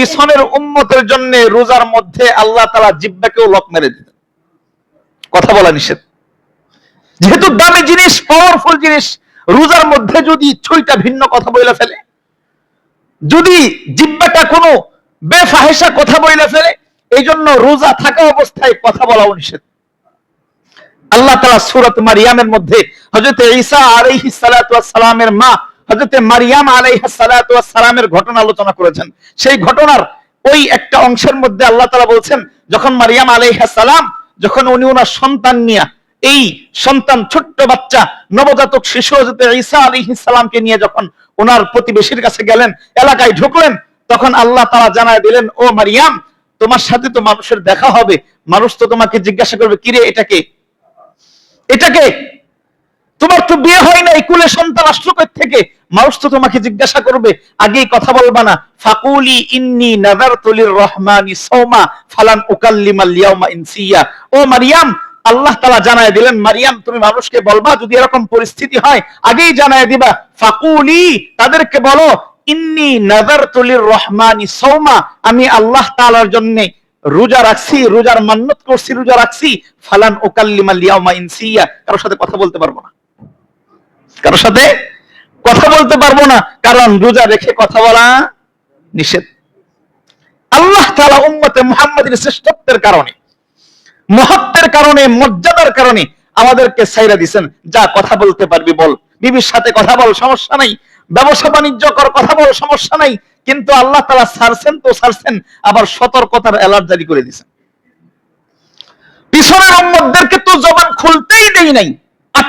পিছনের উম্মতের জন্য রোজার মধ্যে আল্লাহ তালা জিব্বাকেও লক মেরে দিতেন কথা বলা নিষেধ। যেহেতু দামি জিনিস পাওয়ারফুল জিনিস, রোজার মধ্যে যদি ছয়টা ভিন্ন কথা বইলা ফেলে, যদি জিব্বাটা কোনো বেফাহেসা কথা বইলা ফেলে এই জন্য রোজা থাকা অবস্থায় কথা বলা নিষেধ। আল্লাহ তালা সুরত মারিয়ামের মধ্যে হজরত ঈসা আলাইহি সালামের মা হজরত মারিয়াম আলাইহা সালামের ঘটনা আলোচনা করেছেন। সেই ঘটনার ওই একটা অংশের মধ্যে আল্লাহ তালা বলছেন, যখন মারিয়াম আলাইহা সালাম, যখন উনি ওনার সন্তান নিয়ে, এই সন্তান ছোট্ট বাচ্চা, নবজাতক শিশু হজরত ঈসা আলাইহিস সালামকে নিয়ে যখন ওনার প্রতিবেশীর কাছে গেলেন, এলাকায় ঢুকলেন, তখন আল্লাহ তাআলা জানায় দিলেন, ও মারিয়াম, তোমার সাথে তো মানুষের দেখা হবে, মানুষ তো তোমাকে জিজ্ঞাসা করবে কিরে এটাকে এটাকে তোমার তো বিয়ে হয় না কুলে সন্তান আসলো থেকে? মানুষ তো তোমাকে জিজ্ঞাসা করবে, আগেই কথা বলবা না। ফাকুলি ইন্নি নাযারতু লিররহমানি সাওমা ফালান উকাল্লিমাল ইয়াউমা ইনসিয়া। ও মারিয়াম, আল্লাহ তাআলা জানায় দিলেন, মারিয়াম, তুমি মানুষকে বলবা, যদি এরকম পরিস্থিতি হয়, আগেই জানায় দিবা। ফাকুলি, তাদেরকে বলো, ইন্নি নাযারতু লিররহমানি সাওমা, আমি আল্লাহ তাআলার জন্য রোজা রাখছি, রোজার মান্নত করছি, রোজা রাখছি, ফালান ওকাল্লিমাল ইয়াউমা ইনসিয়া। কারোর সাথে কথা বলতে পারব না। কারোর সাথে কথা বলতে পারব না, কারণ রোজা রেখে কথা বলা নিষেধ। আল্লাহ তাআলা উম্মতে মুহাম্মাদের শ্রেষ্ঠত্বের কারণে, মহত্বের কারণে, মর্যাদার কারণে আমাদেরকে সাইরা দিছেন। যা কথা বলতে পারবি বল। বিবির সাথে কথা বল, সমস্যা নাই। ব্যবসা বাণিজ্য কর, কথা বল, সমস্যা নাই। কিন্তু আল্লাহ তালা ছাড়ছেন তো ছাড়ছেন, আবার সতর্কতার অ্যালার্ট জারি করে দিছেন। পিছনের উম্মতদেরকে তো জবান খুলতেই দেই নাই।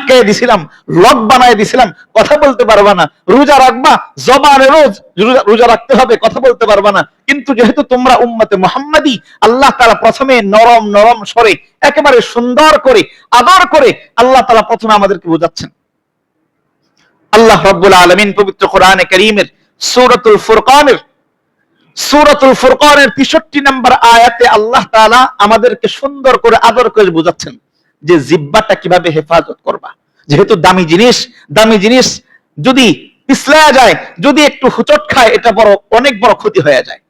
আটকাই দিছিলাম, লক বানায় দিছিলাম, কথা বলতে পারবা না। রোজা রাখবা, জবানে রোজ রোজা- রাখতে হবে, কথা বলতে পারবা না। কিন্তু যেহেতু তোমরা উম্মতে মোহাম্মদী, আল্লাহ তালা প্রথমে নরম নরম স্বরে, একেবারে সুন্দর করে আদর করে আল্লাহ তালা প্রথমে আমাদেরকে বোঝাচ্ছেন। আল্লাহ রব্বুল আলমিন পবিত্র কোরআনে করিমের সূরাতুল ফুরকানের সূরাতুল ফুরকানের 63 নম্বর আয়াতে আল্লাহ তাআলা আমাদেরকে সুন্দর করে আদর করে বোঝাচ্ছেন। যে জিব্বাটা কীভাবে হেফাজত করবা? যেহেতু দামি জিনিস দামি জিনিস যদি পিছলা যায়, যদি একটু হুচট খায়, এটা বড়, অনেক বড় ক্ষতি হয়ে যায়।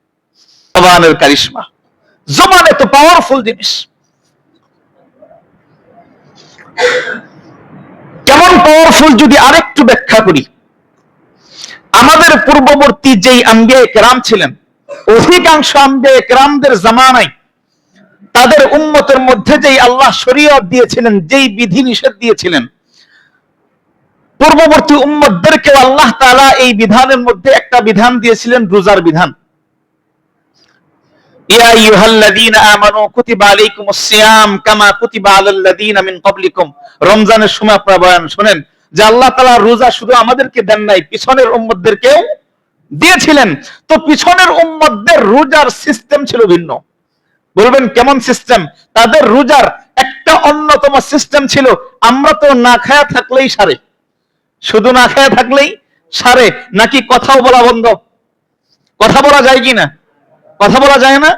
জবানের কারিশমা। জবান এত পাওয়ারফুল জিনিস। কেমন পাওয়ারফুল যদি আরেকটু ব্যাখ্যা করি। আমাদের পূর্ববর্তী যেই আম্বিয়া কেরাম ছিলেন, অধিকাংশ আম্বিয়া কেরামদের জামানায় তাদের উম্মতের মধ্যে যেই আল্লাহ শরীয়ত দিয়েছিলেন, যেই বিধি নিষেধ দিয়েছিলেন, পূর্ববর্তী উম্মতদেরকে আল্লাহ তাআলা এই বিধানের মধ্যে একটা বিধান দিয়েছিলেন, রোজার বিধান। রমজানের সময় আপনারা বয়ান শুনেন যে আল্লাহ তাআলা রোজা শুধু আমাদেরকে দেন নাই, পিছনের উম্মতদেরকেও দিয়েছিলেন। তো পিছনের উম্মতদের রোজার সিস্টেম ছিল ভিন্ন। বলবেন, কেমন সিস্টেম তাদের রোজার একটা অন্যতম সিস্টেম ছিল, আমরা তো না খায়া থাকলেই সারে। শুধু না খায়া থাকলেই সারে, নাকি কথাও বলা বন্ধ? কথা বলা যায় কি না কথা বলা যায় না?